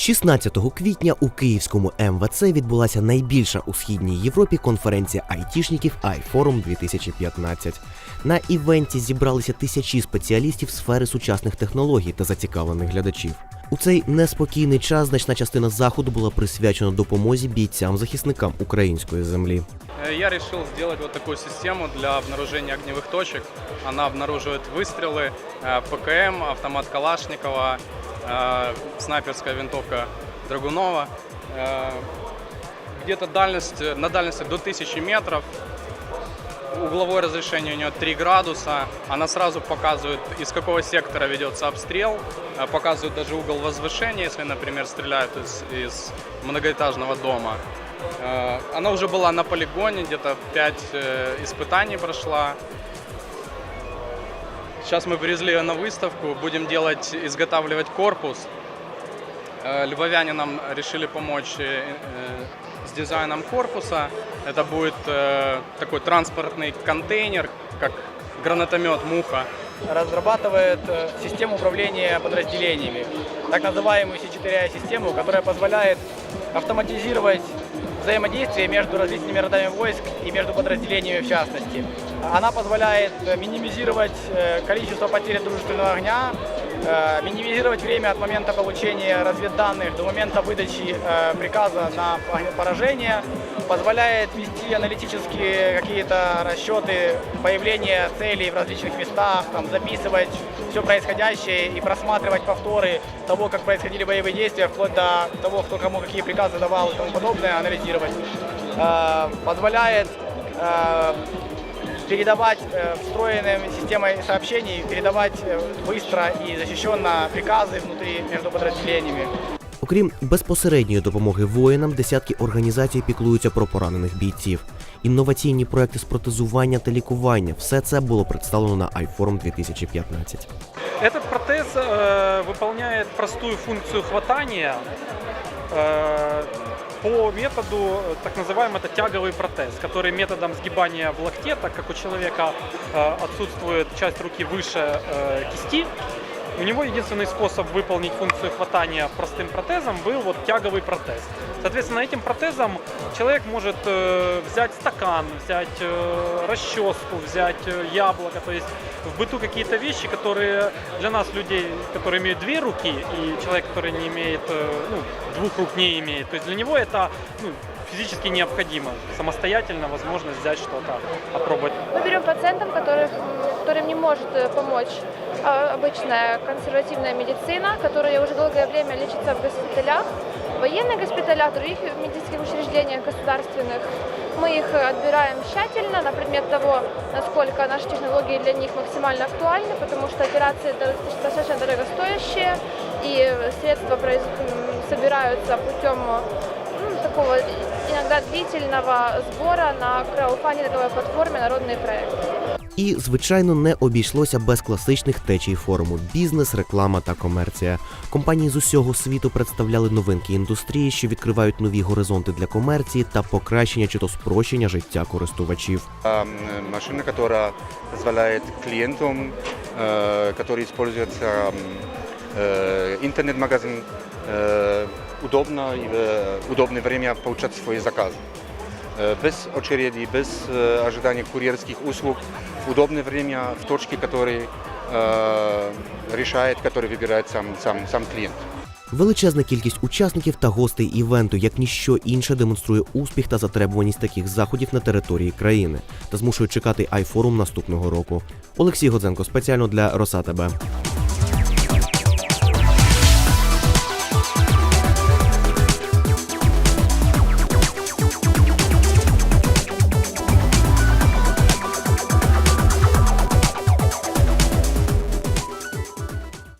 16 квітня у київському МВЦ відбулася найбільша у східній Європі конференція айтішників iForum 2015. На івенті зібралися тисячі спеціалістів сфери сучасних технологій та зацікавлених глядачів. У цей неспокійний час значна частина заходу була присвячена допомозі бійцям-захисникам української землі. Э, Я решил сделать вот такую систему для обнаружения огневых точек. Она обнаруживает выстрелы, э, ПКМ, автомат Калашникова, э, снайперская винтовка Драгунова. Э, Где-то дальность, на дальности до 1000 метров. Угловое разрешение у нее 3 градуса. Она сразу показывает, из какого сектора ведется обстрел. Э, Показывает даже угол возвышения, если, например, стреляют из, из многоэтажного дома. Э, Она уже была на полигоне, где-то 5 испытаний прошла. Сейчас мы привезли ее на выставку, будем делать, изготавливать корпус. Э, Львовяне нам решили помочь э, э, с дизайном корпуса. Это будет такой транспортный контейнер, как гранатомет «Муха». разрабатывает систему управления подразделениями, так называемую C4I-систему, которая позволяет автоматизировать взаимодействие между различными родами войск и между подразделениями в частности. Она позволяет э, минимизировать э, количество потерь от дружественного огня, э, минимизировать время от момента получения разведданных до момента выдачи приказа на поражение, позволяет вести аналитические какие-то расчеты появления целей в различных местах, там, записывать все происходящее и просматривать повторы того, как происходили боевые действия, вплоть до того, кто кому какие приказы давал и тому подобное, анализировать. Позволяет передавать э, встроенной системой сообщений, передавать э, быстро и защищенно приказы внутри между подразделениями. Окрім безпосередньої допомоги воїнам, десятки організацій піклуються про поранених бійців. Інноваційні проекти з протезування та лікування все це було представлено на iForum 2015. Этот протез э, выполняет простую функцию хватания э, по методу, э, так называемый это тяговый протез, который методом сгибания в локте, так как у человека э, отсутствует часть руки выше э, кисти, у него единственный способ выполнить функцию хватания простым протезом был вот тяговый протез. Соответственно, этим протезом человек может э, взять стакан, взять э, расческу, взять э, яблоко, то есть в быту какие-то вещи, которые для нас, людей, которые имеют две руки, и человек, который не имеет, ну, двух рук не имеет, то есть для него это ну, физически необходимо, самостоятельно возможность взять что-то, опробовать. Мы берем пациентов, которых, которым не может э, помочь а, обычная консервативная медицина, которая уже долгое время лечится в госпиталях, военных госпиталях, других медицинских учреждениях государственных. Мы их отбираем тщательно на предмет того, насколько наши технологии для них максимально актуальны, потому что операции до- достаточно дорогостоящие, и средства собираются путем ну, такого иногда длительного сбора на краудфандинговой платформе «Народный проект». І, звичайно, не обійшлося без класичних течій форуму бізнес, реклама та комерція. Компанії з усього світу представляли новинки індустрії, що відкривають нові горизонти для комерції та покращення чи то спрощення життя користувачів. А, м, машина, которая позволяет клиентам, э, которые используются м, э, интернет-магазин, э, удобно и в удобное время получать свои заказы. Э, Без очереди, без э, ожидания курьерских услуг, в удобное время в точке, который э, решает, который выбирает сам, сам, сам клиент. Величезна кількість учасників та гостей івенту, як ніщо інше, демонструє успіх та затребуваність таких заходів на території країни та змушує чекати iForum наступного року. Олексій Годзенко спеціально для Роса ТБ.